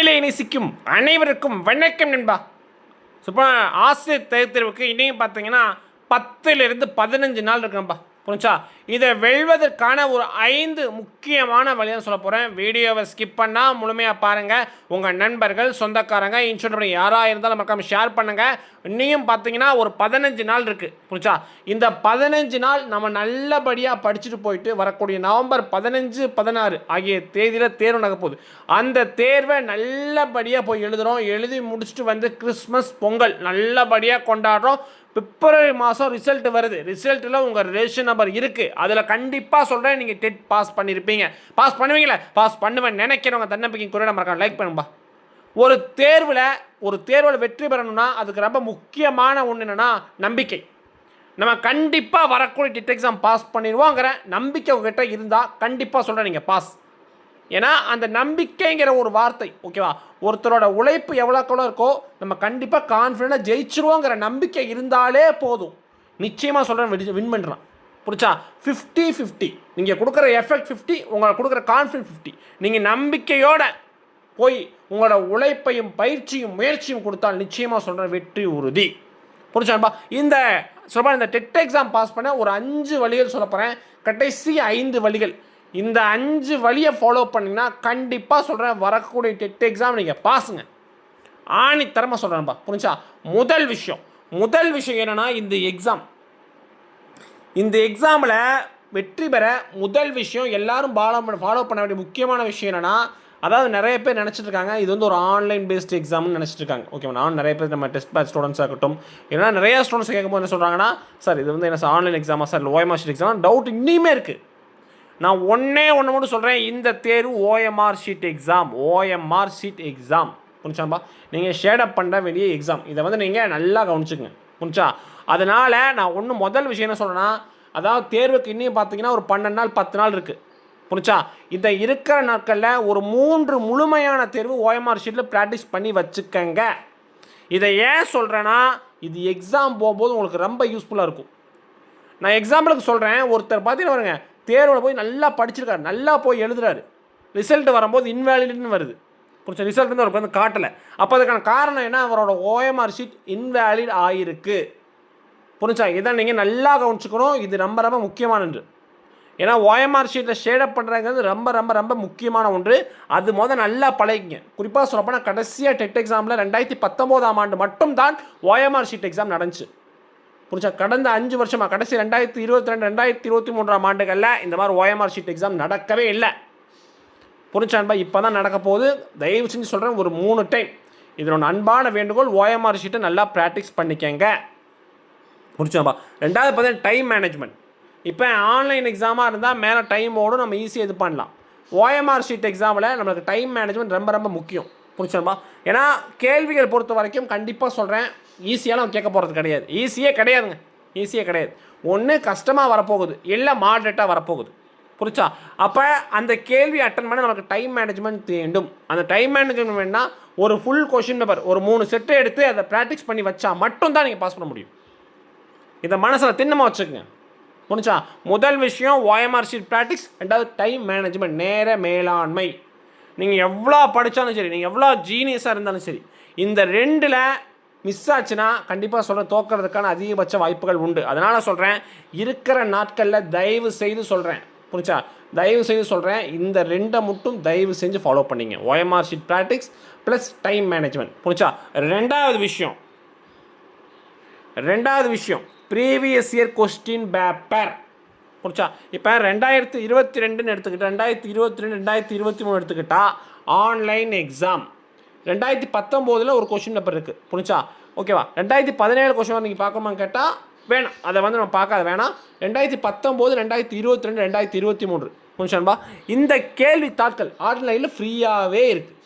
தமிழை நேசிக்கும் அனைவருக்கும் வணக்கம் நண்பா. சுப்பா ஆசிரியர் தேர்தலுக்கு இனியும் பார்த்தீங்கன்னா பத்துலேருந்து பதினஞ்சு நாள் இருக்கேன்ப்பா புரிஞ்சா இதை வெல்வதற்கான ஒரு ஐந்து முக்கியமான வழியாக சொல்ல போகிறேன் வீடியோவை ஸ்கிப் பண்ணால் முழுமையாக பாருங்கள் உங்கள் நண்பர்கள் சொந்தக்காரங்க இன்சூரன்ஸ் யாராக இருந்தாலும் மறக்காம ஷேர் பண்ணுங்கள் இன்னையும் பார்த்தீங்கன்னா ஒரு பதினஞ்சு நாள் இருக்குது புரிஞ்சா இந்த பதினஞ்சு நாள் நம்ம நல்லபடியாக படிச்சுட்டு போயிட்டு வரக்கூடிய நவம்பர் பதினஞ்சு பதினாறு ஆகிய தேதியில் தேர்வு நடக்க போகுது. அந்த தேர்வை நல்லபடியாக போய் எழுதுகிறோம் எழுதி முடிச்சுட்டு வந்து கிறிஸ்மஸ் பொங்கல் நல்லபடியாக கொண்டாடுறோம். பிப்ரவரி மாதம் ரிசல்ட் வருது. ரிசல்ட்டில் உங்கள் ரேஷன் நம்பர் இருக்குது அதில் கண்டிப்பாக சொல்கிறேன் நீங்கள் டெட் பாஸ் பண்ணியிருப்பீங்க பாஸ் பண்ணுவீங்களே? பாஸ் பண்ணுவேன் நினைக்கிறவங்க தன்னம்பிக்கை குறையிட மறக்காம லைக் பண்ணும்பா. ஒரு தேர்வில் ஒரு தேர்வில் வெற்றி பெறணும்னா அதுக்கு ரொம்ப முக்கியமான ஒன்று என்னென்னா நம்பிக்கை. நம்ம கண்டிப்பாக வரக்கூடிய டெட் எக்ஸாம் பாஸ் பண்ணிடுவோங்கிற நம்பிக்கை உங்ககிட்ட இருந்தால் கண்டிப்பாக சொல்கிறேன் நீங்கள் பாஸ் ஏன்னா அந்த நம்பிக்கைங்கிற ஒரு வார்த்தை ஓகேவா ஒருத்தரோட உழைப்பு எவ்வளோக்கெவ்வளோ இருக்கோ நம்ம கண்டிப்பாக கான்ஃபிடென்ட்டாக ஜெயிச்சிருவோங்கிற நம்பிக்கை இருந்தாலே போதும். நிச்சயமாக சொல்கிறேன் வின் பண்ணுறான் புரிச்சா ஃபிஃப்டி ஃபிஃப்டி நீங்கள் கொடுக்குற எஃபெக்ட் ஃபிஃப்டி உங்களை கொடுக்குற கான்ஃபிடன்ஸ் ஃபிஃப்டி நீங்கள் நம்பிக்கையோட போய் உங்களோட உழைப்பையும் பயிற்சியும் முயற்சியும் கொடுத்தால் நிச்சயமாக சொல்கிறேன் வெற்றி உறுதி. புரிச்சான்பா இந்த சொல்ல இந்த டெட் எக்ஸாம் பாஸ் பண்ண ஒரு அஞ்சு வழிகள் சொல்ல போகிறேன் கடைசி ஐந்து வழிகள். இந்த அஞ்சு வழியை ஃபாலோ பண்ணிங்கன்னா கண்டிப்பாக சொல்கிறேன் வரக்கூடிய டெட் எக்ஸாம் நீங்கள் பாஸுங்க ஆணித்தரமாக சொல்கிறேன்ப்பா புரிஞ்சா? முதல் விஷயம் முதல் விஷயம் என்னென்னா இந்த எக்ஸாம் இந்த எக்ஸாமில் வெற்றி பெற முதல் விஷயம் எல்லாரும் ஃபாலோ பண்ண ஃபாலோ பண்ண வேண்டிய முக்கியமான விஷயம் என்னென்னா அதாவது நிறைய பேர் நினச்சிட்டு இருக்காங்க இது வந்து ஒரு ஆன்லைன் பேஸ்டு எக்ஸாம்னு நினச்சிட்டு இருக்காங்க. ஓகே நான் நிறைய பேர் நம்ம டெஸ்ட் பேட்ச் ஸ்டூடெண்ட்ஸாக இருக்கட்டும். ஏன்னா நிறைய ஸ்டூடெண்ட்ஸ் கேட்கும்போது என்ன சொல்கிறாங்கன்னா சார் இது வந்து என்ன சார் ஆன்லைன் எக்ஸாமா சார் இல்லை ஓஎம்ஆர் எக்ஸாம் டவுட் இன்னுமே இருக்குது நான் ஒன்றே ஒன்று மட்டும் சொல்கிறேன் இந்த தேர்வு OMR sheet exam OMR sheet exam புரிஞ்சாம்பா நீங்கள் ஷேடப் பண்ண வேண்டிய எக்ஸாம் இதை வந்து நீங்கள் நல்லா கவனிச்சுங்க. புரிஞ்சா அதனால் நான் ஒன்று முதல் விஷயம் என்ன சொல்கிறேன்னா அதாவது தேர்வுக்கு இன்னும் பார்த்தீங்கன்னா ஒரு பன்னெண்டு நாள் பத்து நாள் இருக்குது புரிச்சா இந்த இருக்கிற நாட்களில் ஒரு மூன்று முழுமையான தேர்வு ஓஎம்ஆர் ஷீட்டில் ப்ராக்டிஸ் பண்ணி வச்சுக்கங்க. இதை ஏன் சொல்கிறேன்னா இது எக்ஸாம் போகும்போது உங்களுக்கு ரொம்ப யூஸ்ஃபுல்லாக இருக்கும். நான் எக்ஸாம்பிளுக்கு சொல்கிறேன் ஒருத்தர் பார்த்தீங்கன்னா வருங்க தேர்வில் போய் நல்லா படிச்சிருக்காரு. நல்லா போய் எழுதுறாரு. ரிசல்ட் வரும்போது இன்வேலிட்னு வருது. புரிச்சா ரிசல்ட் வந்து அவருக்கு வந்து காட்டலை. அப்போ அதுக்கான காரணம் என்ன? அவரோட ஓஎம்ஆர் ஷீட் இன்வேலிட் ஆகிருக்கு புரிஞ்சா? இதை நீங்கள் நல்லா கவனிச்சுக்கணும். இது ரொம்ப ரொம்ப முக்கியமானது ஏன்னா ஓஎம்ஆர் ஷீட்டில் ஷேடப் பண்ணுறதுங்கிறது ரொம்ப ரொம்ப ரொம்ப முக்கியமான ஒன்று. அது முதல் நல்லா பழகிங்க குறிப்பாக சொல்லப்போனால் கடைசியாக டெட் எக்ஸாமில் ரெண்டாயிரத்தி பத்தொம்போதாம் ஆண்டு மட்டும் தான் ஓஎம்ஆர் ஷீட் எக்ஸாம் நடந்துச்சு. புரிஞ்சா கடந்த அஞ்சு வருஷமாக கடைசி ரெண்டாயிரத்தி இருபத்தி ரெண்டு ரெண்டாயிரத்தி இருபத்தி மூன்றாம் ஆண்டுகளில் இந்த மாதிரி ஓஎம்ஆர் ஷீட் எக்ஸாம் நடக்கவே இல்லை. புரிஞ்சான்பா இப்போ தான் நடக்க போகுது. தயவு செஞ்சு சொல்கிறேன் ஒரு மூணு டைம் இதனோட அன்பான வேண்டுகோள் ஓஎம்ஆர் ஷீட்டை நல்லா ப்ராக்டிஸ் பண்ணிக்கங்க. புரிஞ்சாப்பா ரெண்டாவது பார்த்தீங்கன்னா டைம் மேனேஜ்மெண்ட் இப்போ ஆன்லைன் எக்ஸாமாக இருந்தால் மேலே டைம் ஓடும் நம்ம ஈஸியாக இது பண்ணலாம். ஓஎம்ஆர் ஷீட் எக்ஸாமில் நம்மளுக்கு டைம் மேனேஜ்மெண்ட் ரொம்ப ரொம்ப முக்கியம். புரிச்சாப்பா ஏன்னா கேள்விகள் பொறுத்த வரைக்கும் கண்டிப்பாக சொல்கிறேன் ஈஸியாலாம் கேட்க போகிறது கிடையாது. ஈஸியே கிடையாதுங்க. ஈஸியே கிடையாது. ஒன்று கஷ்டமாக வரப்போகுது. இல்லை மாட்ரேட்டாக வரப்போகுது. புரிச்சா அப்போ அந்த கேள்வி அட்டன் பண்ண நமக்கு டைம் மேனேஜ்மெண்ட் வேண்டும். அந்த டைம் மேனேஜ்மெண்ட் வேணால் ஒரு ஃபுல் கொஷின் பேப்பர் ஒரு மூணு செட்டை எடுத்து அதை ப்ராக்டிஸ் பண்ணி வச்சா மட்டும்தான் நீங்கள் பாஸ் பண்ண முடியும். இதை மனசில் திண்ணமாக வச்சுக்கோங்க. புரிஞ்சா? முதல் விஷயம் ஓஎம்ஆர் ஷீட் ப்ராக்டிஸ் ரெண்டாவது டைம் மேனேஜ்மெண்ட் நேர மேலாண்மை. நீங்கள் எவ்வளோ படித்தாலும் சரி நீங்கள் எவ்வளோ ஜீனியஸாக இருந்தாலும் சரி இந்த ரெண்டில் மிஸ் ஆச்சுன்னா கண்டிப்பாக சொல்கிறேன் தோக்கிறதுக்கான அதிகபட்ச வாய்ப்புகள் உண்டு. அதனால் சொல்கிறேன் இருக்கிற நாட்களில் தயவு செய்து சொல்கிறேன் புரிச்சா தயவு செய்து சொல்கிறேன் இந்த ரெண்டை மட்டும் தயவு செஞ்சு ஃபாலோ பண்ணிங்க. OMR sheet practice plus time management புரிச்சா ரெண்டாவது விஷயம். ரெண்டாவது விஷயம். ப்ரீவியஸ் இயர் கொஸ்டின் பேப்பர் புரிச்சா இப்போ ரெண்டாயிரத்தி இருபத்தி ரெண்டுன்னு எடுத்துக்கிட்டா ரெண்டாயிரத்தி இருபத்தி ரெண்டு ரெண்டாயிரத்தி இருபத்தி மூணு எடுத்துக்கிட்டால் ஆன்லைன் எக்ஸாம் ரெண்டாயிரத்தி பத்தொம்போதில் ஒரு கொஷின் பேப்பர் இருக்குது புரிஞ்சா? ஓகேவா ரெண்டாயிரத்தி பதினேழு கொஷின் நீங்கள் பார்க்கணுமான்னு கேட்டால் வேணாம். அதை வந்து நம்ம பார்க்காத வேணாம். ரெண்டாயிரத்தி பத்தொம்போது ரெண்டாயிரத்தி இருபத்தி ரெண்டு ரெண்டாயிரத்தி இருபத்தி மூன்று. புரிஞ்சான்பா இந்த கேள்வி தாட்கள் ஆன்லைனில் ஃப்ரீயாகவே இருக்குது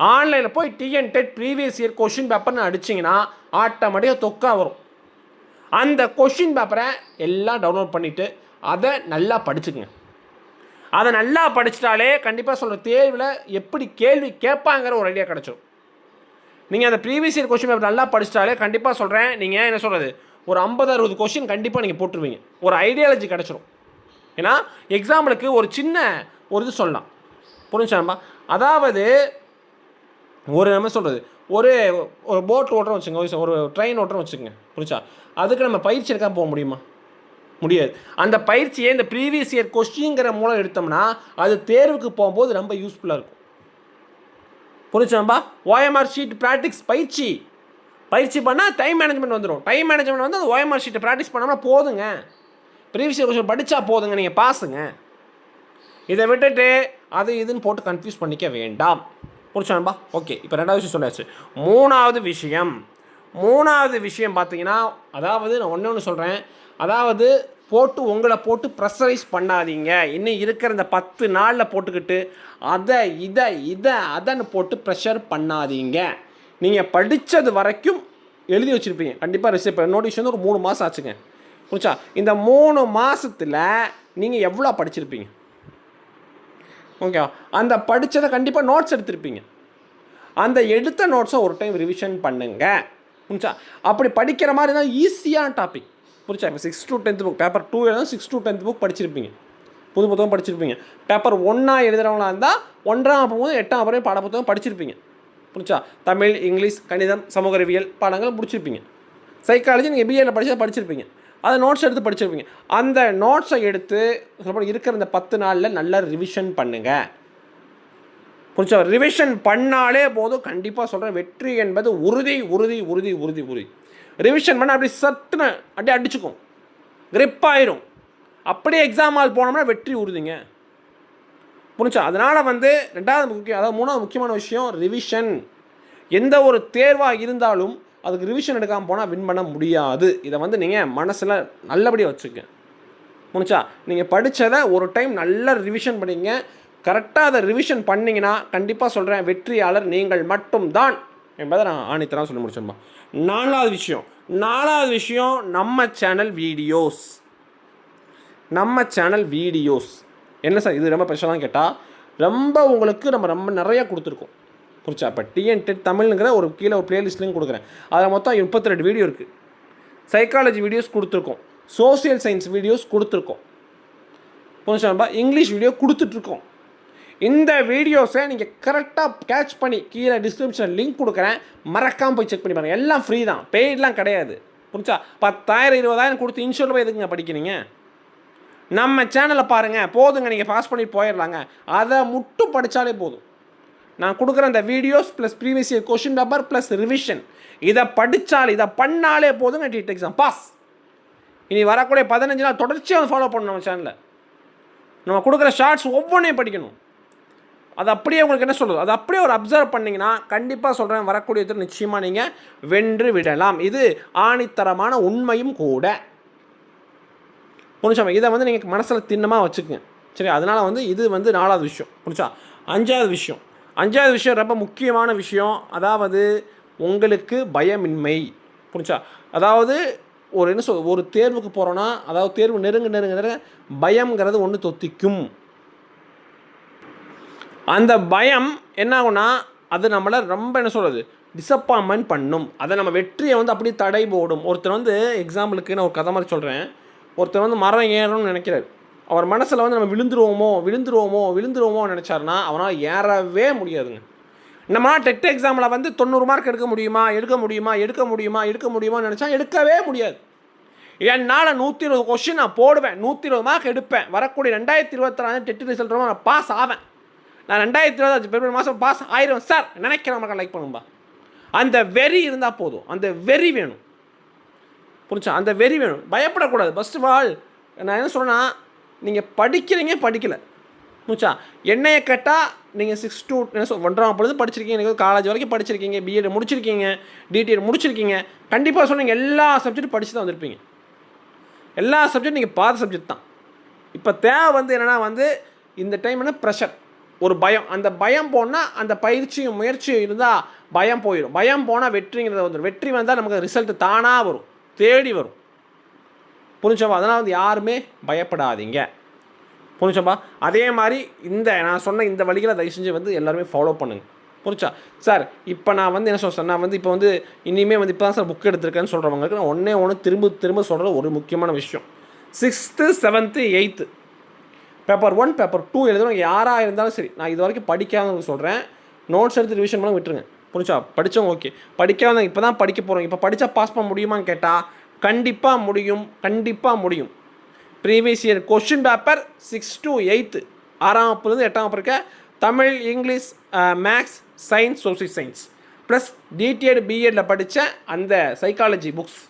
ஆன்லைனில் போய் TN TET previous year question பேப்பர்னு அடிச்சிங்கன்னா ஆட்டோமேட்டிக்காக தொக்கா வரும். அந்த கொஷின் பேப்பரை எல்லாம் டவுன்லோட் பண்ணிவிட்டு அதை நல்லா படிச்சுக்குங்க. அதை நல்லா படிச்சிட்டாலே கண்டிப்பாக சொல்கிற தேர்வில் எப்படி கேள்வி கேட்பாங்கிற ஒரு ஐடியா கிடச்சிடும் நீங்கள் அந்த ப்ரீவியஸ் இயர் கொஷின் பேப்பர் நல்லா படிச்சிட்டாலே கண்டிப்பாக சொல்கிறேன் நீங்கள் என்ன சொல்கிறது ஒரு ஐம்பது அறுபது கொஷின் கண்டிப்பாக நீங்கள் போட்டுருவீங்க. ஒரு ஐடியாலஜி கிடச்சிரும். ஏன்னா எக்ஸாம்பிளுக்கு ஒரு சின்ன ஒரு இது சொல்லலாம். புரிஞ்சாம்பா அதாவது ஒரு நம்ம சொல்கிறது ஒரு ஒரு போட் ஓட்டுறோம் வச்சுங்க ஒரு ட்ரெயின் ஓட்டுறோம் வச்சுக்கோங்க. புரிச்சா அதுக்கு நம்ம பயிற்சி எடுக்க போக முடியுமா? முடியாது. அந்த பயிற்சியை இந்த ப்ரீவியஸ் இயர் கொஸ்டின்ங்கிற மூலம் எடுத்தோம்னா அது தேர்வுக்கு போகும்போது ரொம்ப யூஸ்ஃபுல்லாக இருக்கும். புரிச்சாம்பா ஓஎம்ஆர் ஷீட் ப்ராக்டிக்ஸ் பயிற்சி. பயிற்சி பண்ணால் டைம் மேனேஜ்மெண்ட் வந்துடும் டைம் மேனேஜ்மெண்ட் வந்து அந்த ஓஎம்ஆர் ஷீட்டை ப்ராக்டிஸ் பண்ணோம்னா போதுங்க. ப்ரீவியஸ் இயர் கொஸ்டின் படித்தா போதுங்க நீங்கள் பாஸுங்க. இதை விட்டுட்டு அது இதுன்னு போட்டு கன்ஃபியூஸ் பண்ணிக்க வேண்டாம். புரிச்சான்பா ஓகே இப்போ ரெண்டாவது விஷயம் சொல்லியாச்சு மூணாவது விஷயம். மூணாவது விஷயம் பார்த்தீங்கன்னா அதாவது நான் ஒன்று ஒன்று சொல்கிறேன் அதாவது போட்டு உங்களை போட்டு ப்ரெஷரைஸ் பண்ணாதீங்க. இன்னும் இருக்கிற இந்த பத்து நாளில் போட்டுக்கிட்டு அதை இதை இதை அதைன்னு போட்டு ப்ரெஷர் பண்ணாதீங்க. நீங்கள் படித்தது வரைக்கும் எழுதி வச்சுருப்பீங்க. கண்டிப்பாக ரிசீவ் இப்போ நோட்டீஸ் வந்து ஒரு மூணு மாதம் ஆச்சுங்க. புரிச்சா இந்த மூணு மாதத்தில் நீங்கள் எவ்வளோ படிச்சிருப்பீங்க? ஓகே அந்த படித்ததை கண்டிப்பாக நோட்ஸ் எடுத்திருப்பீங்க. அந்த எடுத்த நோட்ஸை ஒரு டைம் ரிவிஷன் பண்ணுங்க. புரிச்சா அப்படி படிக்கிற மாதிரி இருந்தால் ஈஸியான டாபிக் புரிச்சா இப்போ six to tenth book paper two எழுதும் சிக்ஸ் டு டென்த் புக் படிச்சிருப்பீங்க. புது புத்தகம் படிச்சிருப்பீங்க. பேப்பர் ஒன்றா எழுதுறவங்களா இருந்தால் ஒன்றாம் போகும்போது எட்டாம் அப்புறம் பாட புத்தகம் படிச்சிருப்பீங்க. புரிச்சா தமிழ் இங்கிலீஷ் கணிதம் சமூக அறிவியல் பாடங்கள் முடிச்சிருப்பீங்க. சைக்காலஜி நீங்கள் பிஏல படித்தா படிச்சிருப்பீங்க. அதை நோட்ஸ் எடுத்து படிச்சிருப்பீங்க. அந்த நோட்ஸை எடுத்து சொல்லப்போனால் இருக்கிற இந்த பத்து நாளில் நல்லா ரிவிஷன் பண்ணுங்கள் புரிச்சா ரிவிஷன் பண்ணாலே போதும். கண்டிப்பாக சொல்கிறேன் வெற்றி என்பது உறுதி உறுதி உறுதி உறுதி உறுதி. ரிவிஷன் பண்ணால் அப்படி சட்டுன்னு அப்படியே அடிச்சுக்கும். கிரிப் ஆயிரும். அப்படியே எக்ஸாம் ஹால் போனோம்னா வெற்றி உறுதிங்க. புரிஞ்சா? அதனால் வந்து ரெண்டாவது முக்கியம் அதாவது மூணாவது முக்கியமான விஷயம் ரிவிஷன் எந்த ஒரு தேர்வாக இருந்தாலும் அதுக்கு ரிவிஷன் எடுக்காமல் போனால் வின் பண்ண முடியாது. இதை வந்து நீங்கள் மனசில் நல்லபடியாக வச்சுக்க முடிச்சா நீங்கள் படித்ததை ஒரு டைம் நல்லா ரிவிஷன் பண்ணிங்க கரெக்டாக அதை ரிவிஷன் பண்ணிங்கன்னா கண்டிப்பாக சொல்கிறேன் வெற்றியாளர் நீங்கள் மட்டும்தான். என்பதை நான் ஆணித்தராக சொல்லி முடிச்சோம்மா நாலாவது விஷயம். நாலாவது விஷயம் நம்ம சேனல் வீடியோஸ் நம்ம சேனல் வீடியோஸ் என்ன சார் இது ரொம்ப ஸ்பெஷலாக கேட்டால் ரொம்ப உங்களுக்கு நம்ம ரொம்ப நிறையா கொடுத்துருக்கோம். புரிச்சா இப்போ டிஎன் டெட் தமிழ்ங்கிற ஒரு கீழே ஒரு பிளேலிஸ்ட்லையும் கொடுக்குறேன். அதில் மொத்தம் முப்பத்தி ரெண்டு வீடியோ இருக்குது சைக்காலஜி வீடியோஸ் கொடுத்துருக்கோம். சோசியல் சயின்ஸ் வீடியோஸ் கொடுத்துருக்கோம். புரிஞ்சாம்பா இங்கிலீஷ் வீடியோ கொடுத்துட்ருக்கோம் இந்த வீடியோஸை நீங்கள் கரெக்டாக கேட்ச் பண்ணி கீழே டிஸ்கிரிப்ஷனில் லிங்க் கொடுக்குறேன். மறக்காமல் போய் செக் பண்ணி பாருங்கள் எல்லாம் ஃப்ரீ தான். பெய்டெலாம் கிடையாது. புரிஞ்சா? பத்தாயிரம் இருபதாயிரம் கொடுத்து இன்ஷூர் போய் எதுக்குங்க படிக்கிறீங்க? நம்ம சேனலை பாருங்கள் போதுங்க. நீங்கள் பாஸ் பண்ணிட்டு போயிடலாங்க. அதை மட்டும் படித்தாலே போதும். நான் கொடுக்குற அந்த videos plus previous year question paper plus revision இதை படித்தால் இதை பண்ணாலே போதுங்க. டீட் எக்ஸாம் பாஸ் இனி வரக்கூடிய பதினஞ்சு நாள் தொடர்ச்சியாக ஃபாலோ பண்ணணும் நம்ம சேனலில் நம்ம கொடுக்குற ஷார்ட்ஸ் ஒவ்வொன்றையும் படிக்கணும். அது அப்படியே உங்களுக்கு என்ன சொல்கிறது அது அப்படியே ஒரு அப்சர்வ் பண்ணிங்கன்னா கண்டிப்பாக சொல்கிறேன் வரக்கூடிய திரு நிச்சயமாக நீங்கள் வென்று விடலாம். இது ஆணித்தரமான உண்மையும் கூட. புரிஞ்சாம இதை வந்து நீங்கள் மனசில் திண்ணமாக வச்சுக்கோங்க. சரி அதனால் வந்து இது வந்து நாலாவது விஷயம். புரிஞ்சா அஞ்சாவது விஷயம். அஞ்சாவது விஷயம் ரொம்ப முக்கியமான விஷயம். அதாவது உங்களுக்கு பயமின்மை. புரிஞ்சா அதாவது ஒரு என்ன சொல் ஒரு தேர்வுக்கு போகிறோன்னா அதாவது தேர்வு நெருங்க நெருங்க நெருங்க பயம்ங்கிறது ஒன்று தொத்திக்கும். அந்த பயம் என்ன ஆகும்னா அது நம்மளை ரொம்ப என்ன சொல்கிறது டிசப்பாயின்மெண்ட் பண்ணும். அதை நம்ம வெற்றியை வந்து அப்படியே தடை போடும். ஒருத்தர் வந்து எக்ஸாம்பிளுக்கு நான் ஒரு கதை மாதிரி சொல்கிறேன் ஒருத்தர் வந்து மரம் ஏறணும்னு நினைக்கிறார். அவர் மனசில் வந்து நம்ம விழுந்துருவோமோ விழுந்துருவோமோ விழுந்துருவோமோ நினச்சாருன்னா அவனால் ஏறவே முடியாதுங்க. நம்மளால் டெட் எக்ஸாமில் வந்து தொண்ணூறு மார்க் எடுக்க முடியுமா எடுக்க முடியுமா எடுக்க முடியுமா எடுக்க முடியுமா நினச்சா எடுக்கவே முடியாது. என்னால் நூற்றி இருபது கொஷின் நான் போடுவேன். நூற்றி இருபது மார்க் எடுப்பேன். வரக்கூடிய ரெண்டாயிரத்தி இருபத்தி நாலு டெட் ரிசல்ட் நான் பாஸ் ஆவேன். நான் ரெண்டாயிரத்தி இருபது பிப்ரவரி மாதம் பாஸ் ஆயிரம் சார் நினைக்கிற மக்கள் லைக் பண்ணும்பா. அந்த வெறி இருந்தால் போதும். அந்த வெறி வேணும். புரிஞ்சா? அந்த வெறி வேணும். பயப்படக்கூடாது. ஃபர்ஸ்ட் ஆஃப் ஆல் நான் என்ன சொல்கிறேன்னா நீங்கள் படிக்கிறீங்க படிக்கலை. முடிச்சா என்னையை கேட்டால் நீங்கள் சிக்ஸ் டூ என்ன சொல் ஒன்றாம் பொழுது படிச்சிருக்கீங்க. எனக்கு காலேஜ் வரைக்கும் படிச்சிருக்கீங்க. பிஎட் முடிச்சிருக்கீங்க. டிடிஎட் முடிச்சிருக்கீங்க. கண்டிப்பாக சொன்னீங்க எல்லா சப்ஜெக்ட்டும் படித்து தான் வந்திருப்பீங்க. எல்லா சப்ஜெக்ட் நீங்கள் பார்த்த சப்ஜெக்ட் தான். இப்போ தேவை வந்து என்னென்னா வந்து இந்த டைம் என்ன ப்ரெஷர் ஒரு பயம். அந்த பயம் போனால் அந்த பயிற்சியும் முயற்சியும் இருந்தால் பயம் போயிடும். பயம் போனால் வெற்றிங்கிறது வந்துடும் வெற்றி வந்தால் நமக்கு ரிசல்ட் தானாக வரும். தேடி வரும். புரிஞ்சப்பா அதனால் வந்து யாருமே பயப்படாதீங்க. புரிஞ்சப்பா அதே மாதிரி இந்த நான் சொன்ன இந்த வழிகளை தயவு செஞ்சு வந்து எல்லாருமே ஃபாலோ பண்ணுங்க. புரிச்சா சார் இப்போ நான் வந்து என்ன சொல்கிறேன் நான் வந்து இப்போ வந்து இனிமேல் வந்து இப்போ தான் சார் புக் எடுத்திருக்கேன்னு சொல்கிறவங்களுக்கு நான் ஒன்றே ஒன்று திரும்ப திரும்ப சொல்கிற ஒரு முக்கியமான விஷயம். Sixth seventh eighth paper one paper two எழுதணும் யாராக இருந்தாலும் சரி நான் இது வரைக்கும் படிக்காதவங்க சொல்கிறேன் நோட்ஸ் எடுத்து ரிவிஷன் பண்ண விட்டுருங்க. புரிஞ்சா படித்தவங்க ஓகே படிக்காத இப்போ தான் படிக்க போகிறோம் இப்போ படித்தா பாஸ் பண்ண முடியுமான்னு கேட்டால் கண்டிப்பாக முடியும் கண்டிப்பாக முடியும். Previous year question paper six to eighth ஆறாம் வகுப்புலேருந்து எட்டாம் வகுப்பு இருக்க Tamil English maths science social science plus DTEd பிஎட்டில் படித்த அந்த சைக்காலஜி புக்ஸ்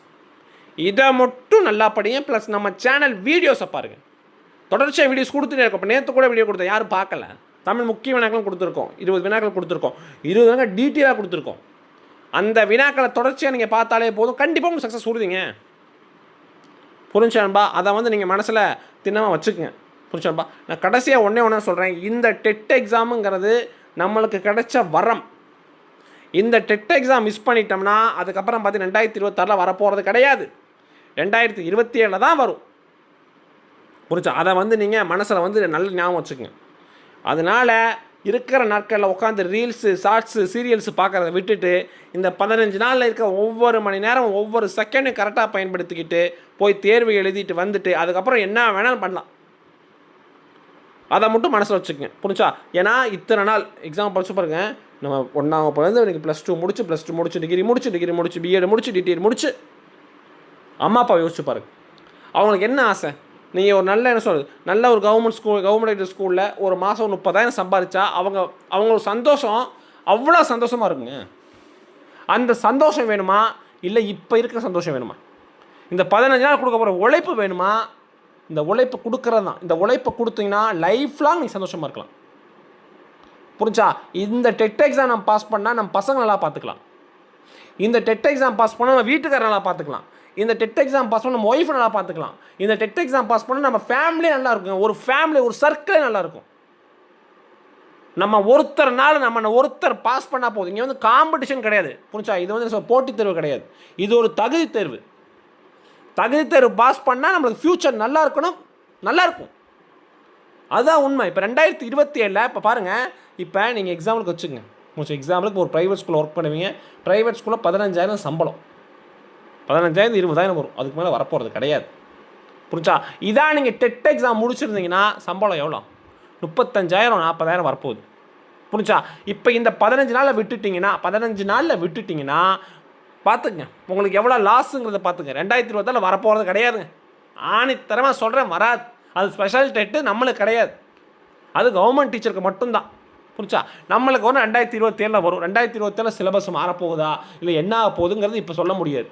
இதை மட்டும் நல்லா படிங்க. ப்ளஸ் நம்ம சேனல் வீடியோஸை பாருங்கள் தொடர்ச்சியாக வீடியோஸ் கொடுத்துட்டே இருக்கோம். இப்போ நேற்று கூட வீடியோ கொடுத்தேன். யாரும் பார்க்கல. தமிழ் முக்கிய வினாக்களும் கொடுத்துருக்கோம். இருபது வினாக்கள் கொடுத்துருக்கோம். இருபது வினாக்கள் டீட்டெயிலாக கொடுத்துருக்கோம். அந்த வினாக்களை தொடர்ச்சியாக நீங்கள் பார்த்தாலே போதும். கண்டிப்பாக உங்களுக்கு சக்ஸஸ் உறுதிங்க புரிஞ்சான்பா அதை வந்து நீங்கள் மனசில் தின்னமாக வச்சுக்கோங்க. புரிஞ்சான்பா நான் கடைசியாக ஒன்றே ஒன்றா சொல்கிறேன் இந்த டெட் எக்ஸாமுங்கிறது நம்மளுக்கு கிடைச்ச வரம். இந்த டெட் எக்ஸாம் மிஸ் பண்ணிட்டோம்னா அதுக்கப்புறம் பார்த்து ரெண்டாயிரத்தி இருபத்தாறில் வரப்போகிறது கிடையாது. ரெண்டாயிரத்தி இருபத்தி ஏழில் தான் வரும். புரிச்சா அதை வந்து நீங்கள் மனசில் வந்து நல்ல ஞாபகம் வச்சுக்கோங்க. அதனால் இருக்கிற நாட்களில் உட்காந்து ரீல்ஸு ஷார்ட்ஸு சீரியல்ஸு பார்க்குறத விட்டுட்டு இந்த பதினஞ்சு நாளில் இருக்க ஒவ்வொரு மணி நேரம் ஒவ்வொரு செகண்டும் கரெக்டாக பயன்படுத்திக்கிட்டு போய் தேர்வு எழுதிட்டு வந்துட்டு அதுக்கப்புறம் என்ன வேணாலும் பண்ணலாம். அதை மட்டும் மனசில் வச்சுக்கோங்க. புரிஞ்சா? ஏன்னா இத்தனை நாள் எக்ஸாம் படிச்சு பாருங்க. நம்ம ஒன்றாம் வகுப்புலேருந்து எனக்கு ப்ளஸ் டூ முடிச்சு ப்ளஸ் டூ முடிச்சு டிகிரி முடிச்சு டிகிரி முடிச்சு பிஎட் முடிச்சு டிடிஎட் முடிச்சு. அம்மா அப்பா யோசிச்சு பாருங்க. அவங்களுக்கு என்ன ஆசை? நீங்கள் ஒரு நல்ல என்ன சொல்கிறது நல்ல ஒரு கவர்மெண்ட் ஸ்கூல் கவர்மெண்ட் ஸ்கூலில் ஒரு மாதம் முப்பதாயிரம் சம்பாதிச்சா அவங்க அவங்களோட சந்தோஷம் அவ்வளோ சந்தோஷமாக இருக்குங்க. அந்த சந்தோஷம் வேணுமா? இல்லை இப்போ இருக்கிற சந்தோஷம் வேணுமா? இந்த பதினஞ்சு நாள் கொடுக்க போகிற உழைப்பு வேணுமா? இந்த உழைப்பு கொடுக்கறது தான். இந்த உழைப்பை கொடுத்தீங்கன்னா லைஃப் லாங் நீங்கள் சந்தோஷமாக இருக்கலாம். புரிஞ்சா? இந்த டெட் எக்ஸாம் நம்ம பாஸ் பண்ணால் நம்ம பசங்க நல்லா பார்த்துக்கலாம். இந்த டெட் எக்ஸாம் பாஸ் பண்ணால் நம்ம வீட்டுக்காரர் நல்லா பார்த்துக்கலாம். இந்த டெட் எக்ஸாம் பாஸ் பண்ண நம்ம ஒய்ஃபை நல்லா பார்த்துக்கலாம். இந்த டெட் எக்ஸாம் பாஸ் பண்ண நம்ம ஃபேமிலியே நல்லா இருக்கும். ஒரு ஃபேமிலி ஒரு சர்க்கிளே நல்லா இருக்கும். நம்ம ஒருத்தர்னால நம்ம ஒருத்தர் பாஸ் பண்ணால் போதும். இங்கே வந்து காம்படிஷன் கிடையாது. புரிஞ்சா? இது வந்து போட்டித் தேர்வு கிடையாது. இது ஒரு தகுதி தேர்வு. தகுதி தேர்வு பாஸ் பண்ணால் நம்மளுக்கு ஃப்யூச்சர் நல்லா இருக்கணும் நல்லா இருக்கும். அதுதான் உண்மை. இப்போ ரெண்டாயிரத்தி இருபத்தி ஏழில் இப்போ பாருங்கள் இப்போ நீங்கள் எக்ஸாம்பிளுக்கு வச்சுங்க கொஞ்சம் எக்ஸாம்பிளுக்கு ஒரு ப்ரைவேட் ஸ்கூலில் ஒர்க் பண்ணுவீங்க. ப்ரைவேட் ஸ்கூலில் பதினஞ்சாயிரம் சம்பளம். பதினஞ்சாயிரம் இருபதாயிரம் வரும். அதுக்கு மேலே வரப்போகிறது கிடையாது. புரிஞ்சா? இதான் நீங்கள் டெட் எக்ஸாம் முடிச்சிருந்தீங்கன்னா சம்பளம் எவ்வளோ? முப்பத்தஞ்சாயிரம் நாற்பதாயிரம் வரப்போகுது. புரிஞ்சா? இப்போ இந்த பதினஞ்சு நாளில் விட்டுட்டிங்கன்னா பதினஞ்சு நாளில் விட்டுட்டிங்கன்னா பார்த்துங்க உங்களுக்கு எவ்வளோ லாஸுங்கிறத பார்த்துங்க ரெண்டாயிரத்தி இருபத்தால வரப்போகிறது கிடையாதுங்க. ஆணித்தரமாக சொல்கிறேன் வராது. அது ஸ்பெஷல் டெட்டு நம்மளுக்கு கிடையாது. அது கவர்மெண்ட் டீச்சருக்கு மட்டும்தான். புரிச்சா நம்மளுக்கு ஒன்று ரெண்டாயிரத்தி இருபத்தேழில் வரும். ரெண்டாயிரத்தி இருபத்தேழில் சிலபஸ் மாறப்போகுதா? இல்லை என்ன ஆக போகுதுங்கிறது இப்போ சொல்ல முடியாது.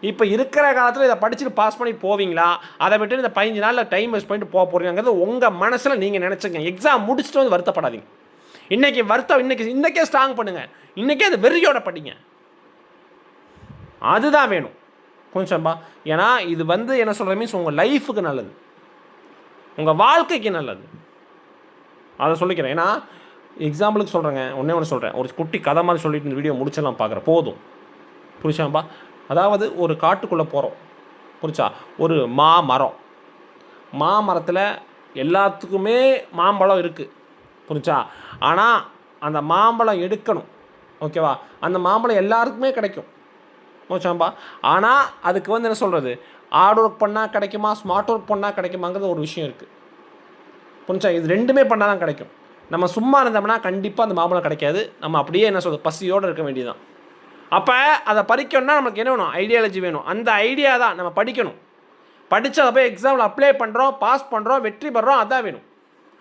இப்போ இருக்கிற காலத்தில் இதை படிச்சுட்டு பாஸ் பண்ணி போவீங்களா? அதை விட்டு இந்த பதினஞ்சு நாளில் டைம் வேஸ்ட் பண்ணிட்டு போக போகிறீங்கிறது உங்கள் மனசில் நீங்கள் நினச்சிங்க எக்ஸாம் முடிச்சுட்டு வந்து வருத்தப்படாதீங்க. இன்றைக்கி வருத்தம் இன்றைக்கி இன்றைக்கே ஸ்ட்ராங் பண்ணுங்கள் இன்றைக்கே அது வெறியோட படிங்க. அதுதான் வேணும். கொஞ்சம்பா ஏன்னா இது வந்து என்ன சொல்கிற மீன்ஸ் உங்கள் லைஃபுக்கு நல்லது. உங்கள் வாழ்க்கைக்கு நல்லது. அதை சொல்லிக்கிறேன். ஏன்னா எக்ஸாம்பிளுக்கு சொல்கிறேங்க ஒன்றே ஒன்று சொல்கிறேன் ஒரு குட்டி கதை மாதிரி சொல்லிட்டு இந்த வீடியோ முடிச்செல்லாம் பார்க்குறேன். போதும். புரிச்சாம்பா அதாவது ஒரு காட்டுக்குள்ளே போகிறோம் புரிச்சா ஒரு மா மரம் மாமரத்தில் எல்லாத்துக்குமே மாம்பழம் இருக்குது புரிச்சா ஆனால் அந்த மாம்பழம் எடுக்கணும். ஓகேவா அந்த மாம்பழம் எல்லாருக்குமே கிடைக்கும். ஓச்சாம்பா ஆனால் அதுக்கு வந்து என்ன சொல்கிறது ஹார்ட் ஒர்க் பண்ணால் கிடைக்குமா? ஸ்மார்ட் ஒர்க் பண்ணால் கிடைக்குமாங்கிறது ஒரு விஷயம் இருக்குது புரிஞ்சா? இது ரெண்டுமே பண்ணால் தான் கிடைக்கும். நம்ம சும்மா இருந்தோம்னா கண்டிப்பாக அந்த மாம்பழம் கிடைக்காது. நம்ம அப்படியே என்ன சொல்கிறது பசியோடு இருக்க வேண்டியதுதான். அப்போ அதை பறிக்கணும்னா நமக்கு என்ன வேணும்? ஐடியாலஜி வேணும். அந்த ஐடியா தான் நம்ம படிக்கணும். படித்து அதை போய் எக்ஸாமில் அப்ளை பண்ணுறோம் பாஸ் பண்ணுறோம் வெற்றி பெறோம் அதான் வேணும்.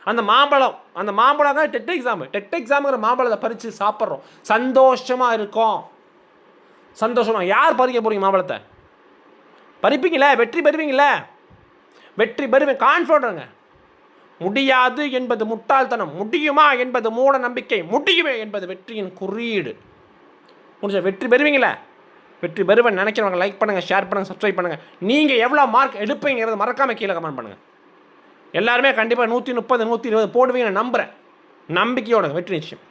அந்த மாம்பழம் அந்த மாம்பழம் தான் டெட் எக்ஸாம் டெட் எக்ஸாமுங்கிற மாம்பழத்தை பறித்து சாப்பிட்றோம். சந்தோஷமாக இருக்கும். சந்தோஷமாக யார் பறிக்க போகிறீங்க மாம்பழத்தை? பறிப்பீங்களே வெற்றி பெறுவீங்களே வெற்றி பெறுவேன். கான்ஃபிடன்ட்ங்க முடியாது என்பது முட்டாள்தனம். முடியுமா என்பது மூட நம்பிக்கை. முடியுமே என்பது வெற்றியின் குறியீடு. முடிஞ்ச வெற்றி பெறுவீங்களே? வெற்றி பெறுவேன் நினைக்கிறவங்க லைக் பண்ணுங்கள் ஷேர் பண்ணுங்கள் சப்ஸ்கிரைப் பண்ணுங்கள் நீங்கள் எவ்வளோ மார்க் எடுப்பீங்கிறது மறக்காமல் கீழே கமெண்ட் பண்ணுங்கள் எல்லாருமே கண்டிப்பாக நூற்றி முப்பது நூற்றி இருபது போடுவீங்கன்னு நம்புகிறேன் நம்பிக்கையோட வெற்றி நிச்சயம்.